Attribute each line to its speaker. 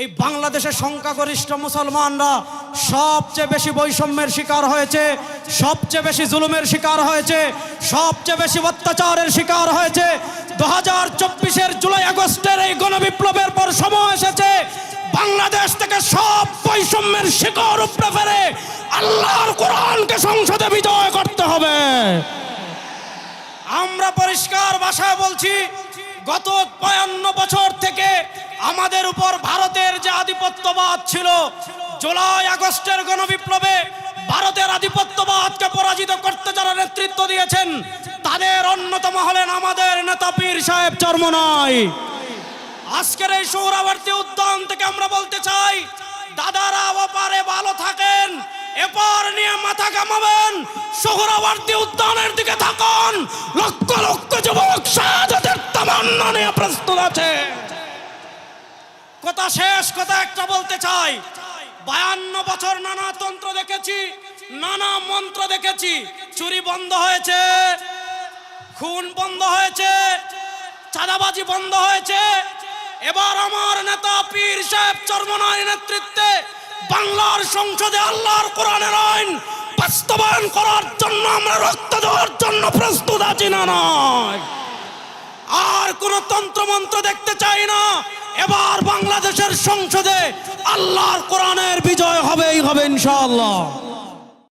Speaker 1: এই বাংলাদেশের সংখ্যাগরিষ্ঠ মুসলমানরা সবচেয়ে বেশি বৈষম্যের শিকার হয়েছে, সবচেয়ে বেশি জুলুমের শিকার হয়েছে, সবচেয়ে বেশি অত্যাচারের শিকার হয়েছে। দু হাজার চব্বিশের জুলাই আগস্টের এই গণবিপ্লবের পর সময় এসেছে। বাংলাদেশ থেকে সব বৈষম্যের শিকড় উপড়ে ফেলে আল্লাহর কোরআনকে সংসদে বিজয় করতে হবে। আমরা পরিষ্কার ভাষায় বলছি, গত পয়ান্ন বছর আমাদের উপর ভারতের যে আধিপত্যবাদ ছিল, জুলাই আগস্টের গণবিপ্লবে ভারতের আধিপত্যবাদকে পরাজিত করতে যারা নেতৃত্ব দিয়েছেন, তাদের অন্যতম হলেন আমাদের নেতা পীর সাহেব চর্মনাই। আজকের এই সৌরাবর্তী উদ্যান থেকে আমরা বলতে চাই, দাদারা ওপারে ভালো থাকেন, এপার নিয়ে মাথা কামাবেন সোহরাবর্তী উদ্যানের দিকে থাকুন। লক্ষ লক্ষ যুবক শাহাদাতের তামান্না নিয়ে প্রস্তুত আছে। কথা শেষ, কথা একটা বলতে চাই। বায়ান্ন বছর নানা তন্ত্র দেখেছি, নানা মন্ত্র দেখেছি। চুরি বন্ধ হয়েছে, খুন বন্ধ হয়েছে, চাঁদাবাজি বন্ধ হয়েছে। এবার আমার নেতা পীর সাহেব চর্মনার নেতৃত্বে বাংলার সংসদে আল্লাহর কোরআনের আইন বাস্তবায়ন করার জন্য আমরা রক্ত দেওয়ার জন্য প্রস্তুত আছি না নয় আর কোন তন্ত্রমন্ত্র দেখতে চাই না। এবার বাংলাদেশের সংসদে আল্লাহর কোরআনের বিজয় হবেই হবে ইনশাআল্লাহ।